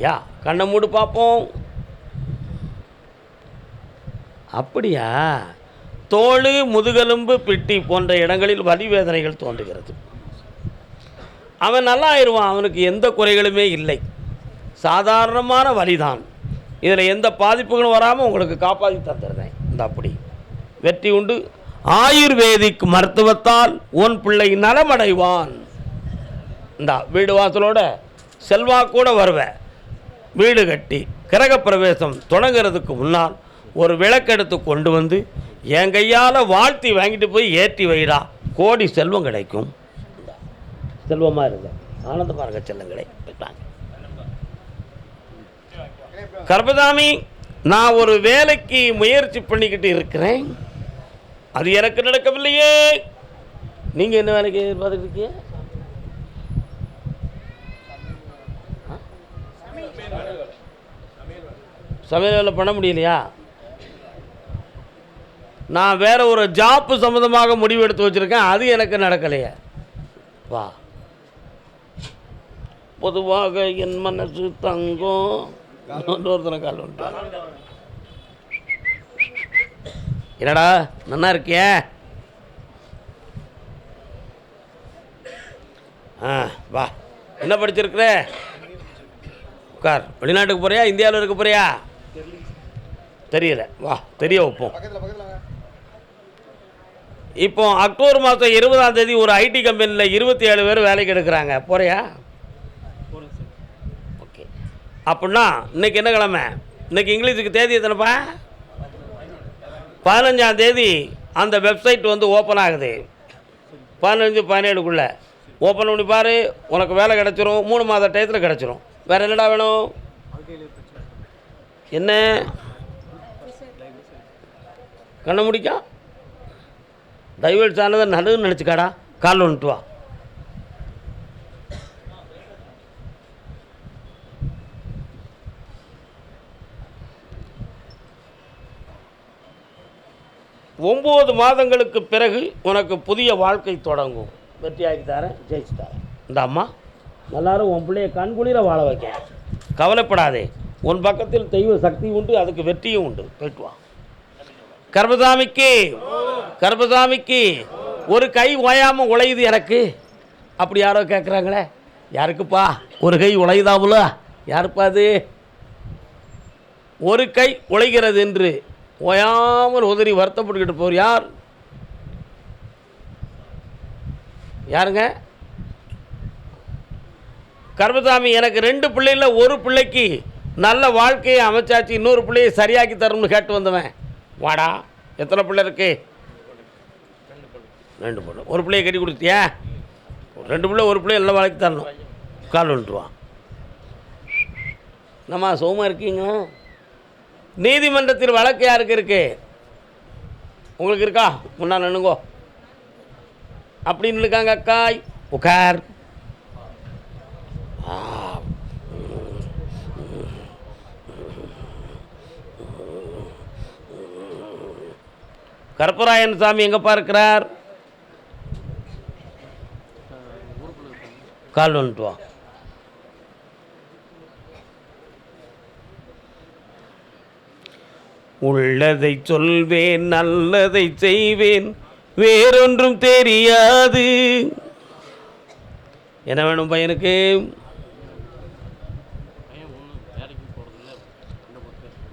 யா கண்ணை மூடு பார்ப்போம் அப்படியா? தோல் முதுகெலும்பு பிட்டி போன்ற இடங்களில் வலி வேதனைகள் தோன்றுகிறது. அவன் நல்லா ஆயிடுவான் அவனுக்கு எந்த குறைகளுமே இல்லை. சாதாரணமான வலிதான். இதில் எந்த பாதிப்புகளும் வராமல் உங்களுக்கு காப்பாற்றி தந்துடுறேன். இந்த அப்படி. வெற்றி உண்டு. ஆயுர்வேதிக் மருத்துவத்தால் உன் பிள்ளை நலமடைவான். இந்த வீடு வாசலோட செல்வா கூட வருவேன் வீடு கட்டி கிரகப்பிரவேசம் தொடங்குறதுக்கு முன்னால் ஒரு விளக்கெடுத்து கொண்டு வந்து என் கையால் வாழ்த்தி வாங்கிட்டு போய் ஏற்றி வைடா கோடி செல்வம் கிடைக்கும். செல்வமாக இருங்க. ஆனந்தமாக இருங்க செல்வங்களை கர்பதாமி நான் ஒரு வேலைக்கு முயற்சி பண்ணிக்கிட்டு இருக்கிறேன். அது எனக்கு நடக்கவில்லையே. நீங்கள் என்ன வேலைக்கு எதிர்பார்த்துட்டு சமையல் வேலை பண்ண முடியலையா? நான் வேறு ஒரு ஜாப்பு சம்மந்தமாக முடிவு எடுத்து வச்சுருக்கேன். அது எனக்கு நடக்கலையே. வா. பொதுவாக என் மனசு தங்கும். இன்னொருத்தனை கால் என்னடா நன்னா இருக்கியே? ஆ வா. என்ன படிச்சிருக்கிற? உட்கார். வெளிநாட்டுக்கு போகிறியா இந்தியாவில் இருக்க போகிறியா தெரியல. வா. தெரிய வைப்போம். இப்போ அக்டோபர் மாதம் இருபதாம் தேதி ஒரு ஐடி கம்பெனியில் இருபத்தி ஏழு பேர் வேலைக்கு எடுக்கிறாங்க போறியா? ஓகே. அப்படின்னா இன்னைக்கு என்ன கிழமை? இன்னைக்கு இங்கிலீஷுக்கு தேதி எத்தனைப்பா? பதினஞ்சாம் தேதி அந்த வெப்சைட் வந்து ஓப்பன் ஆகுது. பதினஞ்சு பதினேழுக்குள்ளே. ஓப்பன் பண்ணி பாரு உனக்கு வேலை கிடச்சிரும். மூணு மாத டயத்தில் கிடச்சிரும். வேறு என்னடா வேணும்? என்ன? கண்ணை முடிக்கா. டைவர்ட்ஸ் சார்ந்ததை நடுன்னு நினச்சிக்காடா. கால் வந்துட்டு வா. ஒம்பது மாதங்களுக்கு பிறகு உனக்கு புதிய வாழ்க்கை தொடங்கும். வெற்றியாகி தரேன் ஜெயிச்சு தரேன். இந்த அம்மா எல்லாரும் உன் பிள்ளைய கண்குளிர வாழ வைக்க. கவலைப்படாதே. உன் பக்கத்தில் தெய்வ சக்தி உண்டு அதுக்கு வெற்றியும் உண்டு. போயிட்டு வா. கர்பசாமிக்கு கர்பசாமிக்கு ஒரு கை ஓயாமல் உழையுது எனக்கு. அப்படி யாரோ கேட்குறாங்களே யாருக்குப்பா? ஒரு கை உழையுதாமுல யாருப்பா அது? ஒரு கை உழைகிறது என்று ஓயாமல் உதறி வருத்தப்பட்டுக்கிட்டு போர் யார்? யாருங்க? கர்மசாமி எனக்கு ரெண்டு பிள்ளைல ஒரு பிள்ளைக்கு நல்ல வாழ்க்கையை அமைச்சாச்சு இன்னொரு பிள்ளையை சரியாக்கி தரணும்னு கேட்டு வந்தவன். வாடா எத்தனை பிள்ளை இருக்கு? ரெண்டு பிள்ளை. ஒரு பிள்ளையை கட்டி கொடுத்தியா? ரெண்டு பிள்ளை ஒரு பிள்ளை எல்லாம் வாழ்க்கை தரணும். கால் வந்துட்டுவான் நம்ம சுகமாக இருக்கீங்க? நீதிமன்றத்தில் வழக்கு யாருக்கு இருக்கு? உங்களுக்கு இருக்கா? முன்னா நின்னுங்கோ. அப்படின்னு இருக்காங்க அக்காய் உட்கார் ஆ. கருப்பராயன் சாமி எங்கே இருக்கிறார்? கால் வந்துட்டு வா. உள்ளதை சொல்வேன் நல்லதை செய்வேன் வேறொன்றும் தெரியாது. என்ன வேணும் பையனுக்கு?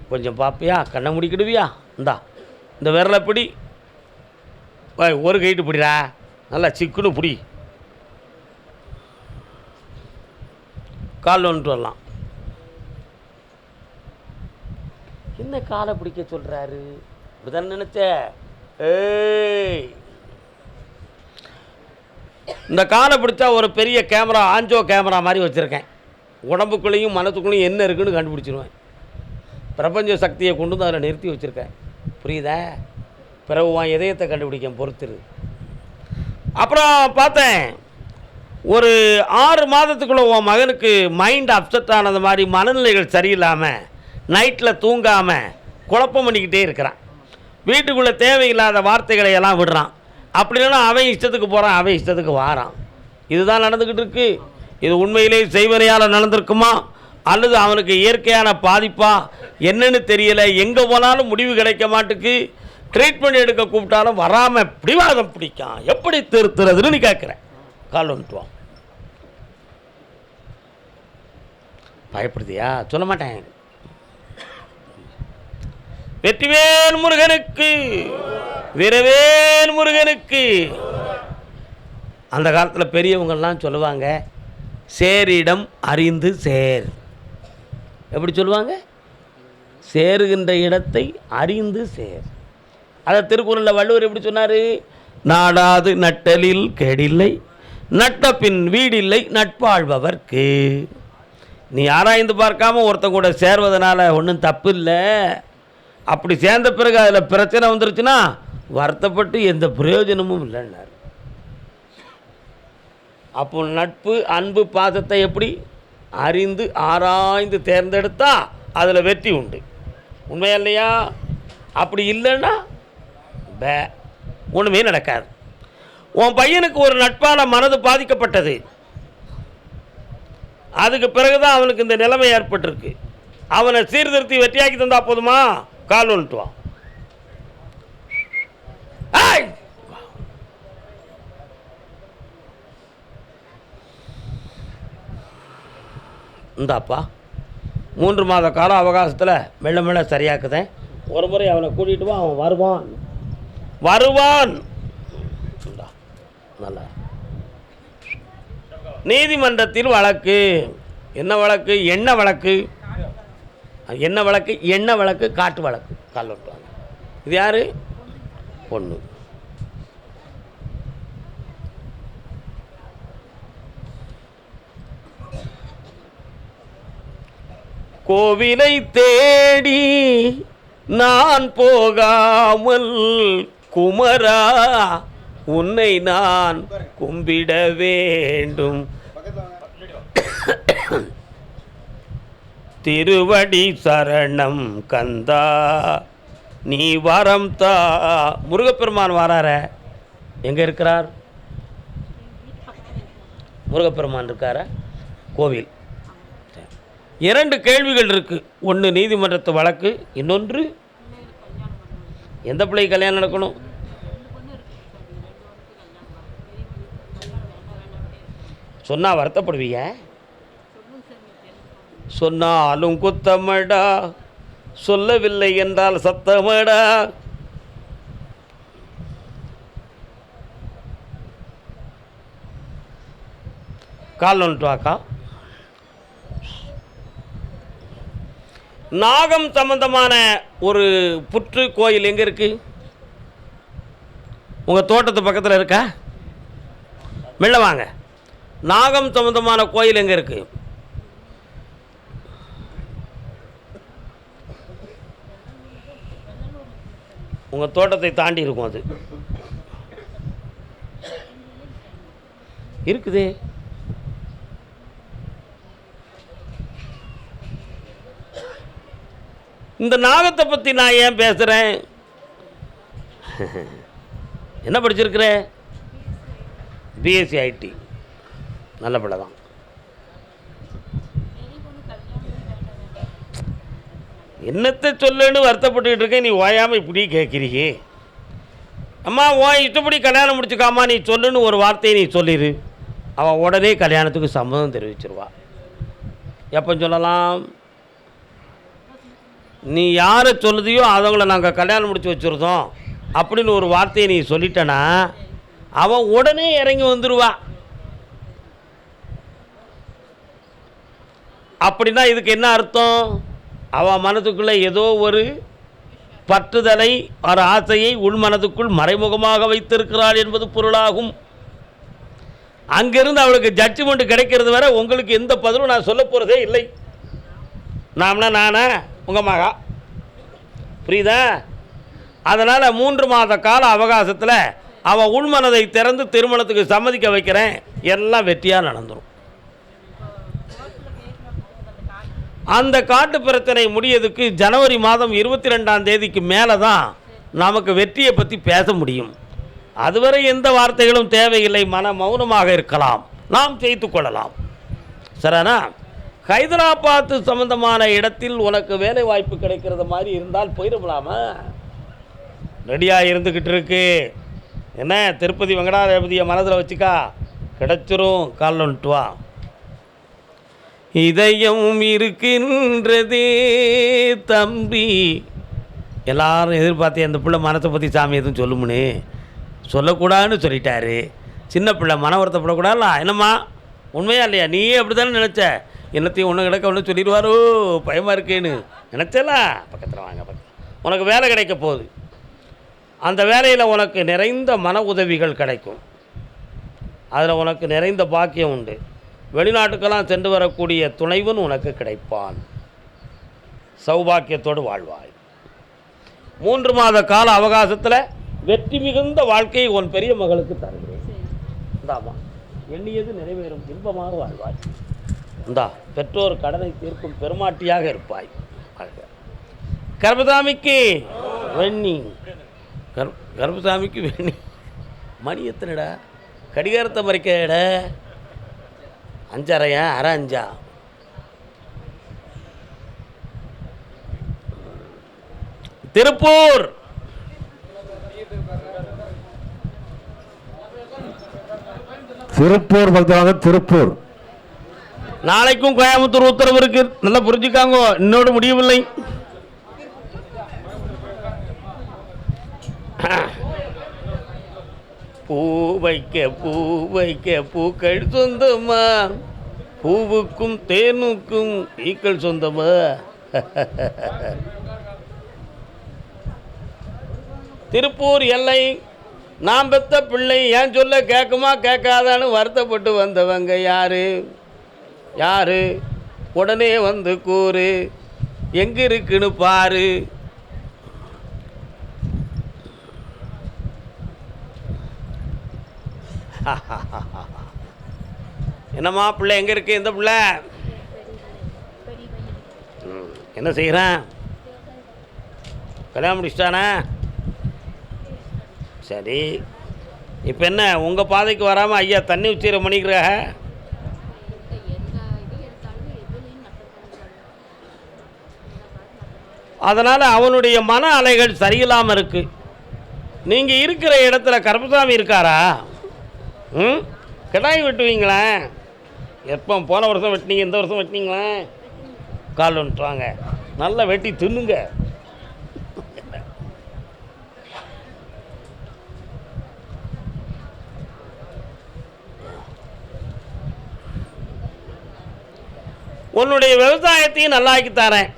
கொஞ்சம் பார்ப்பியா கண்ணை முடிக்கிடுவியா? இந்தா. இந்த விரலை பிடி. ஒரு கைட்டு பிடிடா. நல்லா சிக்குன்னு பிடி. கால் வந்துட்டு வரலாம். என்ன காலை பிடிக்க சொல்கிறாரு இப்படிதான் நினச்ச. ஏய். இந்த காலை பிடிச்சா ஒரு பெரிய கேமரா ஆஞ்சோ கேமரா மாதிரி வச்சுருக்கேன். உடம்புக்குள்ளேயும் மனத்துக்குள்ளேயும் என்ன இருக்குன்னு கண்டுபிடிச்சிருவேன். பிரபஞ்ச சக்தியை கொண்டு வந்து அதில் நிறுத்தி வச்சுருக்கேன். புரியுதா? பிறகு உன் இதயத்தை கண்டுபிடிக்க பொறுத்துரு. அப்புறம் பார்த்தேன் ஒரு ஆறு மாதத்துக்குள்ளே உன் மகனுக்கு மைண்ட் அப்செட் ஆனது மாதிரி மனநிலைகள் சரியில்லாமல் நைட்டில் தூங்காமல் குழப்பம் பண்ணிக்கிட்டே இருக்கிறான். வீட்டுக்குள்ளே தேவையில்லாத வார்த்தைகளை எல்லாம் விடுறான். அப்படி இல்லைனா அவன் இஷ்டத்துக்கு போகிறான் அவன் இஷ்டத்துக்கு வாரான். இதுதான் நடந்துக்கிட்டு இருக்கு. இது உண்மையிலே செய்வனையால் நடந்திருக்குமா? அல்லது அவனுக்கு இயற்கையான பாதிப்பா? என்னன்னு தெரியல. எங்கே போனாலும் முடிவு கிடைக்க மாட்டுக்கு. ட்ரீட்மெண்ட் எடுக்க கூப்பிட்டாலும் வராமல் பிடிவாதம் பிடிக்கான். எப்படி திருத்துறதுன்னு நீ கேட்குறேன் கால் வந்துட்டுவான் பயப்படுதியா? சொல்ல மாட்டேன். வெற்றிவேல் முருகனுக்கு. வீரவேல் முருகனுக்கு. அந்த காலத்தில் பெரியவங்கள்லாம் சொல்லுவாங்க சேரிடம் அறிந்து சேர். எப்படி சொல்லுவாங்க? சேருகின்ற இடத்தை அறிந்து சேர். அதை திருக்குறளில் வள்ளுவர் எப்படி சொன்னார்? நாடாது நட்டலில் கேடில்லை நட்ட பின் வீடில்லை நட்பாழ்பவர்க்கு. நீ ஆராய்ந்து பார்க்காம ஒருத்த கூட சேர்வதனால ஒன்றும் தப்பு இல்லை அப்படி சேர்ந்த பிறகு அதில் பிரச்சனை வந்துருச்சுன்னா வருத்தப்பட்டு எந்த பிரயோஜனமும் இல்லைன்னார். அப்போ நட்பு அன்பு பாசத்தை எப்படி அறிந்து ஆராய்ந்து தேர்ந்தெடுத்தா அதில் வெற்றி உண்டு. உண்மையா இல்லையா? அப்படி இல்லைன்னா பே ஒன்றுமே நடக்காது. உன் பையனுக்கு ஒரு நட்பால் மனது பாதிக்கப்பட்டது. அதுக்கு பிறகுதான் அவனுக்கு இந்த நிலைமை ஏற்பட்டிருக்கு. அவனை சீர்திருத்தி வெற்றியாக்கி தந்தால் போதுமா? கால் ஒன்றுட்டுவான் வா ஏய்! இந்தாப்பா மூன்று மாத கால அவகாசத்தில் மெல்ல மெல்ல சரியாக்குதேன் ஒரு முறை அவனை கூட்டிகிட்டு வா அவன் வருவான். வருவான். நல்ல நல்லா. நீதிமன்றத்தில் வழக்கு. என்ன வழக்கு? என்ன வழக்கு? என்ன வழக்கு? என்ன வழக்கு? காட்டு வழக்கு. கால் விட்டுவாங்க இது யார்? பொண்ணு. கோவிலை தேடி நான் போகாமல் குமரா உன்னை நான் கும்பிட வேண்டும். திருவடி சரணம் கந்தா நீ வரம் தா. முருகப்பெருமான் வரார. எங்கே இருக்கிறார்? முருகப்பெருமான் இருக்கார? கோவில். இரண்டு கேள்விகள் இருக்குது ஒன்று நீதிமன்றத்து வழக்கு இன்னொன்று எந்த பிள்ளை கல்யாணம் நடக்கணும்? சொன்னால் வருத்தப்படுவீங்க? சொன்னாலும் குத்தமடா சொல்லவில்லை என்றால் சத்தமடா. கால் வந்துட்டு நாகம் சம்பந்தமான ஒரு புற்று கோயில் எங்கே இருக்குது உங்கள் தோட்டத்து பக்கத்தில் இருக்கா? மெல்ல வாங்க. நாகம் சம்பந்தமான கோயில் எங்கே இருக்குது உங்கள் தோட்டத்தை தாண்டி இருக்கும் அது. இருக்குதே. இந்த நாகத்தை பற்றி நான் ஏன் பேசுகிறேன் என்ன படிச்சிருக்கிற? பிஎஸ்சி ஐடி நல்ல பிள்ளை தான். என்னத்தை சொல்லுன்னு வருத்தப்பட்டுக்கிட்டு இருக்கேன். நீ ஓயாமல் இப்படி கேட்குறியே அம்மா உன் இஷ்டப்படி கல்யாணம் முடிச்சுக்காமா நீ சொல்லுன்னு ஒரு வார்த்தையை நீ சொல்லிடு அவள் உடனே கல்யாணத்துக்கு சம்மதம் தெரிவிச்சிருவா. எப்போ சொல்லலாம்? நீ யாரை சொல்லுதியோ அவங்கள நாங்கள் கல்யாணம் முடித்து வச்சுருந்தோம் அப்படின்னு ஒரு வார்த்தையை நீ சொல்லிட்டனா அவன் உடனே இறங்கி வந்துடுவா அப்படின்னா இதுக்கு என்ன அர்த்தம்? அவன் மனதுக்குள்ளே ஏதோ ஒரு பற்றுதலை ஒரு ஆசையை உள் மனதுக்குள் மறைமுகமாக வைத்திருக்கிறாள் என்பது பொருளாகும். அங்கிருந்து அவளுக்கு ஜட்ஜ்மெண்ட் கிடைக்கிறது வரை உங்களுக்கு எந்த பதிலும் நான் சொல்ல போகிறதே இல்லை. நாம்னா நானா? உங்கள் மகா. புரியுதா? அதனால் மூன்று மாத கால அவகாசத்தில் அவன் உள்மனதை திறந்து திருமணத்துக்கு சம்மதிக்க வைக்கிறேன். எல்லாம் வெற்றியாக நடந்துடும் அந்த காட்டு பிரச்சனை முடியதுக்கு ஜனவரி மாதம் இருபத்தி ரெண்டாம் தேதிக்கு மேலே தான் நமக்கு வெற்றியை பற்றி பேச முடியும். அதுவரை எந்த வார்த்தைகளும் தேவையில்லை. மன மௌனமாக இருக்கலாம். நாம் செய்து கொள்ளலாம். சரிண்ணா ஹைதராபாத்து சம்பந்தமான இடத்தில் உனக்கு வேலை வாய்ப்பு கிடைக்கிறது மாதிரி இருந்தால் போயிடலாமா? ரெடியாக இருந்துக்கிட்டு இருக்கு. என்ன திருப்பதி வெங்கடாதிபதியை மனதில் வச்சுக்கா. கிடைச்சிரும் காலன்ட்டு வா. இதயம் இருக்கின்றதே தம்பி. எல்லாரும் எதிர்பார்த்து அந்த பிள்ளை மனத்தை பற்றி சாமி எதுவும் சொல்லுமுன்னு சொல்லக்கூடாதுன்னு சொல்லிட்டாரு. சின்ன பிள்ளை மன வருத்தப்படக்கூடாதுல என்னம்மா? உண்மையா இல்லையா? நீயே அப்படி தானே நினச்ச? என்னத்தையும் ஒன்று கிடக்க ஒன்று சொல்லிடுவாரோ? பயமாக இருக்கேன்னு. நினச்சலா? பக்கத்தில் வாங்க பக்கத்தில். உனக்கு வேலை கிடைக்க போகுது. அந்த வேலையில் உனக்கு நிறைந்த மன உதவிகள் கிடைக்கும். அதில் உனக்கு நிறைந்த பாக்கியம் உண்டு. வெளிநாட்டுக்கெல்லாம் சென்று வரக்கூடிய துணைவன் உனக்கு கிடைப்பான். சௌபாக்கியத்தோடு வாழ்வாய். மூன்று மாத கால அவகாசத்தில் வெற்றி மிகுந்த வாழ்க்கையை உன் பெரிய மகளுக்கு தருகிறேன். இந்தாமா எண்ணியது நிறைவேறும். இன்பமாக வாழ்வாய். இந்தா பெற்றோர் கடனை தீர்க்கும் பெருமாட்டியாக இருப்பாய். வாழ்க. வெண்ணி. கர் கர்பசாமிக்கு வெண்ணி. மணி எத்தனைடா? கடிகாரத்தை மறைக்கடா. அஞ்சரையா அரை அஞ்சா? திருப்பூர். திருப்பூர் பக்தராக திருப்பூர். நாளைக்கும் கோயம்புத்தூர் உத்தரவு இருக்கு. நல்லா புரிஞ்சுக்காங்க. இன்னோடு முடியவில்லை பூ வைக்க பூ வைக்க பூக்கள் சொந்தமா? பூவுக்கும் தேனுக்கும் ஈக்கள் சொந்தமா? திருப்பூர் எல்லை நான் பெத்த பிள்ளை ஏன் சொல்ல கேட்குமா? கேட்காதான்னு வருத்தப்பட்டு வந்தவங்க யாரு? யார்? உடனே வந்து கூறு. எங்கே இருக்குன்னு பாரு. என்னம்மா பிள்ளை எங்கே இருக்கு? இந்த பிள்ளை? என்ன செய்கிறான் கல்யாணம் முடிச்சிட்டானா? சரி. இப்போ என்ன உங்கள் பாதைக்கு வராமல் ஐயா தண்ணி உச்சிர மணிக்கிறாக அதனால் அவனுடைய மன அலைகள் சரியில்லாமல் இருக்குது நீங்கள் இருக்கிற இடத்துல கருப்பசாமி இருக்காரா? ம்? கிடாய் வெட்டுவீங்களேன் எப்போ போன வருஷம் வெட்டினீங்க இந்த வருஷம் வெட்டினீங்களா? கால் வந்துட்டுவாங்க நல்லா வெட்டி தின்னுங்க. உன்னுடைய விவசாயத்தையும் நல்லாக்கி தரேன்.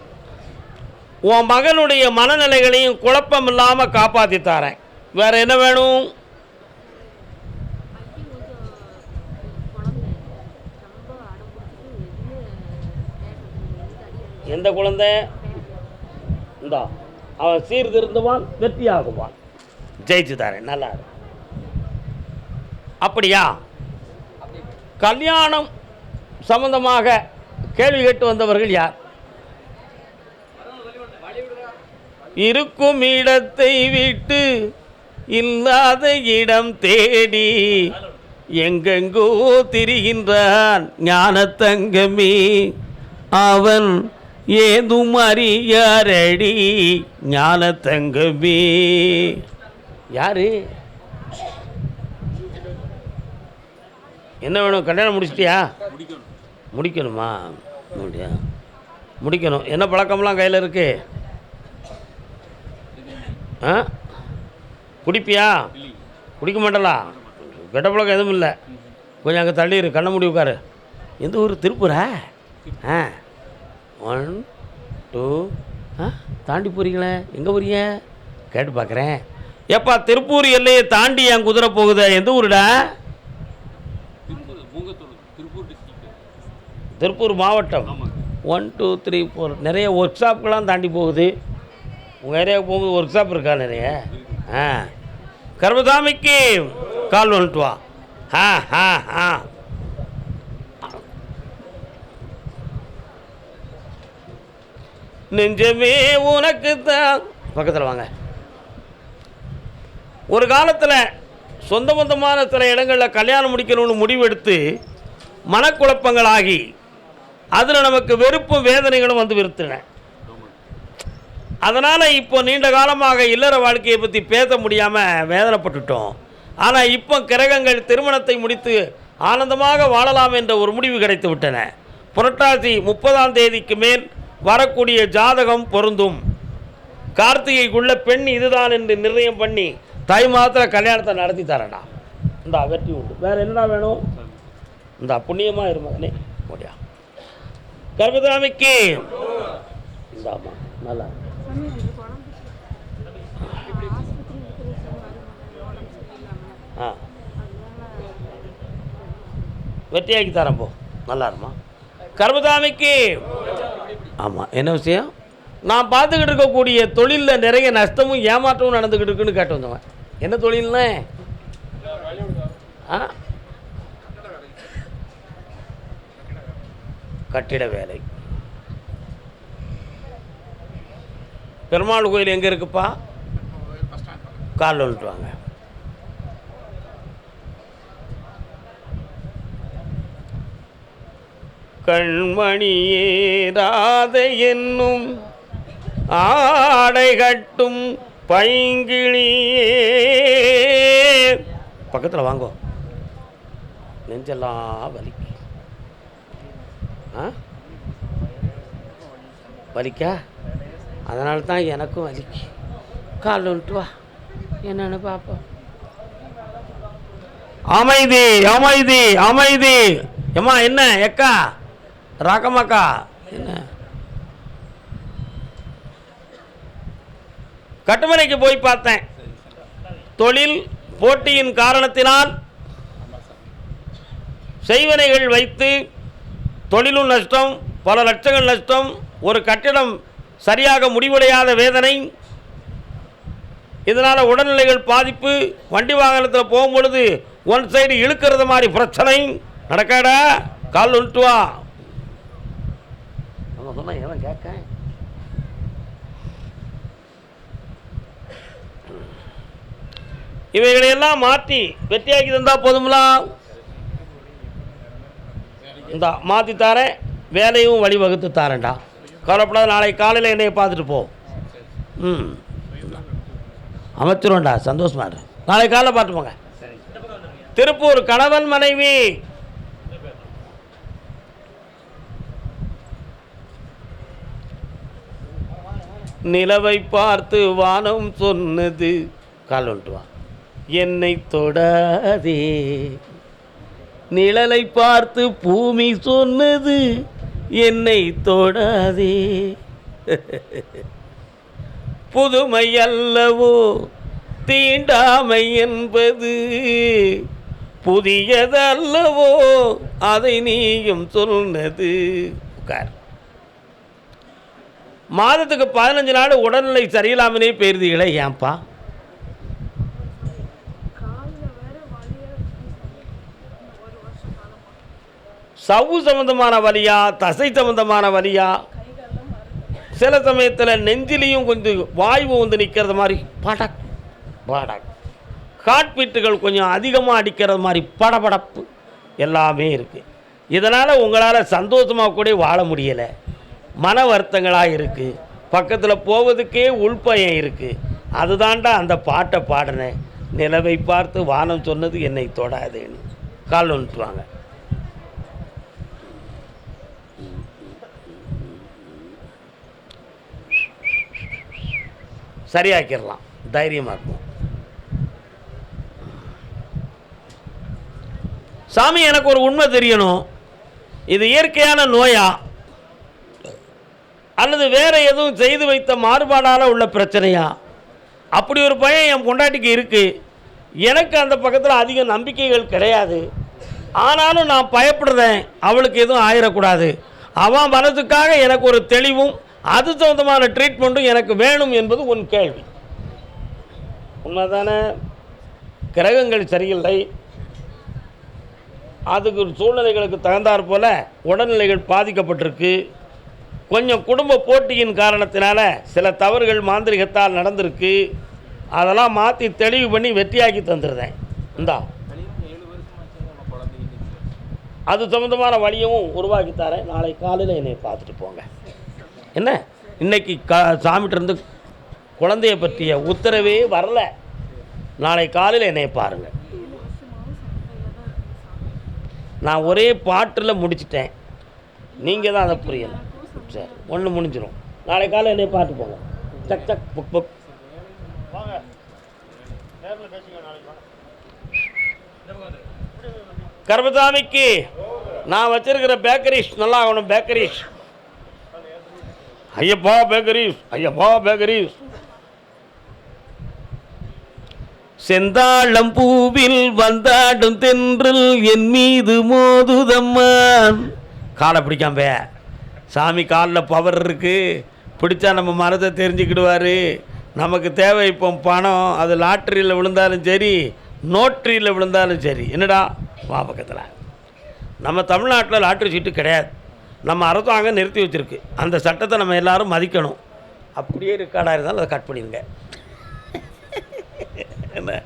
உன் மகனுடைய மனநிலைகளையும் குழப்பம் இல்லாமல் காப்பாற்றி தரேன். வேற என்ன வேணும்? எந்த குழந்தை? இந்தா அவன் சீர்திருந்துவான் வெற்றியாகுவான். ஜெயிச்சு தரேன் நல்லா அப்படியா? கல்யாணம் சம்பந்தமாக கேள்வி கேட்டு வந்தவர்கள் யார்? இருக்கும் இடத்தை விட்டு இல்லாத இடம் தேடி எங்கெங்கோ திரிகின்றான் ஞானத்தங்கமே அவன் ஏதும் அறியாரடி ஞானத்தங்கமே யாரு? என்ன வேணும்? கல்யாணம் முடிச்சிட்டியா? முடிக்கணுமா? முடியா? முடிக்கணும். என்ன பழக்கம்லாம் கையில் இருக்கு? ஆ? குடிப்பியா? குடிக்க மாட்டலா? கெட்ட பழக்கம் எதுவும் இல்லை. கொஞ்சம் அங்கே தள்ளி இரு கண்ண மூடி உட்காரு. எந்த ஊர்? திருப்பூரா? ஆ. ஒன் டூ ஆ? தாண்டி போகிறீங்களே எங்கே போறீங்க? கேட்டு பார்க்குறேன் ஏப்பா திருப்பூர் எல்லையை தாண்டி என் குதிரை போகுதே? எந்த ஊருடா? திருப்பூர் மாவட்டம். ஒன் டூ த்ரீ ஃபோர் நிறைய ஒர்க் ஷாப்கெலாம் தாண்டி போகுது. உங்கள் ஏரியாவுக்கு போகும்போது ஒர்க் ஷாப் இருக்கா நிறைய? ஆ. கர்மசாமிக்கு கால் வந்துட்டு வா. ஆ ஆ ஆ. நெஞ்சமே உனக்கு தான் பக்கத்தில் வாங்க. ஒரு காலத்தில் சொந்த பந்தமான சில இடங்களில் கல்யாணம் முடிக்கணும்னு முடிவெடுத்து மனக்குழப்பங்களாகி அதில் நமக்கு வெறுப்பும் வேதனைகளும் வந்து விருத்தின அதனால் இப்போ நீண்ட காலமாக இல்லற வாழ்க்கையை பற்றி பேச முடியாமல் வேதனைப்பட்டுட்டோம். ஆனால் இப்போ கிரகங்கள் திருமணத்தை முடித்து ஆனந்தமாக வாழலாம் என்ற ஒரு முடிவு கிடைத்து விட்டன. புரட்டாசி முப்பதாம் தேதிக்கு மேல் வரக்கூடிய ஜாதகம் பொருந்தும். கார்த்திகைக்குள்ள பெண் இதுதான் என்று நிர்ணயம் பண்ணி தை மாத்திர கல்யாணத்தை நடத்தி தரடா இந்த வெற்றி உண்டு. வேறு என்னடா வேணும்? இந்த புண்ணியமாக இருமகனே முடியா கர்மதாமிக்கு இந்தாமா நல்லா ஆ. வெட்டியாக்கி வெற்றியாக்கி தரேன் போ. நல்லா இருமா கர்மதாமிக்கு. ஆமாம் என்ன விஷயம்? நான் பார்த்துக்கிட்டு இருக்கக்கூடிய தொழிலில் நிறைய நஷ்டமும் ஏமாற்றமும் நடந்துக்கிட்டு இருக்குன்னு கேட்டு வந்தவன். என்ன தொழில்னு? ஆ? கட்டிட வேலை. பெருமாள் கோயில் எங்கே இருக்குப்பா? காலில் வந்துட்டு வாங்க. கண்மணியே ராதை என்னும் ஆடை கட்டும் பைங்கிளியே. பக்கத்தில் வாங்கோ. நெஞ்செல்லாம் வலிக்கு. ஆ? வலிக்கா? அதனால தான் எனக்கும் வலிக்கு. கால் வந்துட்டு வா. என்னன்னு பார்ப்போம். அமைதி அமைதி அமைதி. எம்மா என்ன எக்கா? ராக்கமாக்கா என்ன? கட்டுமனைக்கு போய் பார்த்தேன். தொழில் போட்டியின் காரணத்தினால் செய்வனைகள் வைத்து தொழிலும் நஷ்டம் பல லட்சங்கள் நஷ்டம் ஒரு கட்டிடம் சரியாக முடிவடையாத வேதனை இதனால் உடல்நிலைகள் பாதிப்பு வண்டி வாகனத்தில் போகும்பொழுது ஒன் சைடு இழுக்கிறது மாதிரி பிரச்சனை. நடக்காடா? கால் விட்டு வா. அவன் சொன்னா எவன் கேட்க? இவைகளையெல்லாம் மாற்றி வெற்றியாக்கி தந்தா போதுங்களா இந்தா மாற்றி தாரேன் வேலையும் வழிவகுத்து தாரேன்டா. கவலைப்படாத நாளை காலையில் என்னையை பார்த்துட்டு போ. ம். அமைச்சிருவோண்டா சந்தோஷமாக இரு. நாளை காலைல பார்த்து போங்க. திருப்பூர் கணவன் மனைவி. நிலவை பார்த்து வானம் சொன்னது. கால் வந்துட்டு என்னை தொடாதே. நிழலை பார்த்து பூமி சொன்னது. என்னை தொடாதே. புதுமை அல்லவோ தீண்டாமை என்பது. புதியதல்லவோ அதை நீயும் சொன்னது உட்கார். மாதத்துக்கு பதினஞ்சு நாள் உடல்நிலை சரியில்லாமலே போயிருந்தீங்களே ஏன்பா காலில் வேற வலியாக இருக்கு சாமி ஒரு வருஷம் காலமாக சவ்வு சம்பந்தமான வலியா தசை சம்பந்தமான வலியா சில சமயத்தில் நெஞ்சிலையும் கொஞ்சம் வாய்வு வந்து நிற்கிறது மாதிரி படக் படக். காட்பீட்டுகள் கொஞ்சம் அதிகமாக அடிக்கிறது மாதிரி படபடப்பு எல்லாமே இருக்குது இதனால் உங்களால் சந்தோஷமாக கூட வாழ முடியலை. மன வருத்தங்களாக இருக்குது பக்கத்தில் போவதுக்கே உள்பயம் இருக்குது அதுதான்டா அந்த பாட்டை பாடினேன். நிலவை பார்த்து வானம் சொன்னது என்னை தொடாதேன்னு. கால் ஒன்றுவாங்க சரியாக்கிடலாம். தைரியமாக இருக்கும் சாமி எனக்கு ஒரு உண்மை தெரியணும். இது இயற்கையான நோயா? அல்லது வேற எதுவும் செய்து வைத்த மாறுபாடால் உள்ள பிரச்சனையா? அப்படி ஒரு பையன் என் பொண்டாட்டிக்கு இருக்குது எனக்கு அந்த பக்கத்தில் அதிக நம்பிக்கைகள் கிடையாது. ஆனாலும் நான் பயப்படுறேன். அவளுக்கு எதுவும் ஆயிடக்கூடாது அவன் மனதுக்காக எனக்கு ஒரு தெளிவும் அது சொந்தமான ட்ரீட்மெண்ட்டும் எனக்கு வேணும் என்பது உன் கேள்வி. உண்மைதானே? கிரகங்கள் சரியில்லை. அதுக்கு சூழ்நிலைகளுக்கு தகுந்தாற் போல உடல்நிலைகள் பாதிக்கப்பட்டிருக்கு. கொஞ்சம் குடும்ப போட்டியின் காரணத்தினால சில தவறுகள் மாந்திரிகத்தால் நடந்திருக்கு. அதெல்லாம் மாற்றி தெளிவு பண்ணி வெற்றியாக்கி தந்துடுறேன் இந்தா. அது சம்மந்தமான வழியும் உருவாக்கி தரேன். நாளை காலையில் என்னை பார்த்துட்டு போங்க. என்ன? இன்றைக்கி கா சாமிகிட்டருந்து குழந்தைய பற்றிய உத்தரவே வரல. நாளை காலையில் என்னை பாருங்கள் நான் ஒரே பாட்டில் முடிச்சிட்டேன். நீங்கள் தான் அதை புரியலை சரி ஒன்று முடிஞ்சிடும் நாளை காலை என்னை பார்த்து போங்க. சக் சக் புக் புக். கர்மசாமிக்கு நான் வச்சிருக்கிற பேக்கரிஸ் நல்லா ஆகணும் bakeries Ayyappa bakeries Ayyappa bakeries செந்தாழம் பூவில் வந்தாடும் தென்றல் என் மீது மோதுதம்மா. காலை பிடிக்காம சாமி காலில் பவர் இருக்குது பிடிச்சா நம்ம மரத்தை தெரிஞ்சுக்கிடுவார். நமக்கு தேவை இப்போ பணம் அது லாட்ரியில் விழுந்தாலும் சரி நோட்ரியில் விழுந்தாலும் சரி. என்னடா? வா பக்கத்தில். நம்ம தமிழ்நாட்டில் லாட்ரி சீட்டு கிடையாது. நம்ம அரசாங்கம் நிறுத்தி வச்சுருக்கு. அந்த சட்டத்தை நம்ம எல்லாரும் மதிக்கணும். அப்படியே ரெக்கார்டாக இருந்தாலும் அதை கட் பண்ணிடுங்க. என்ன?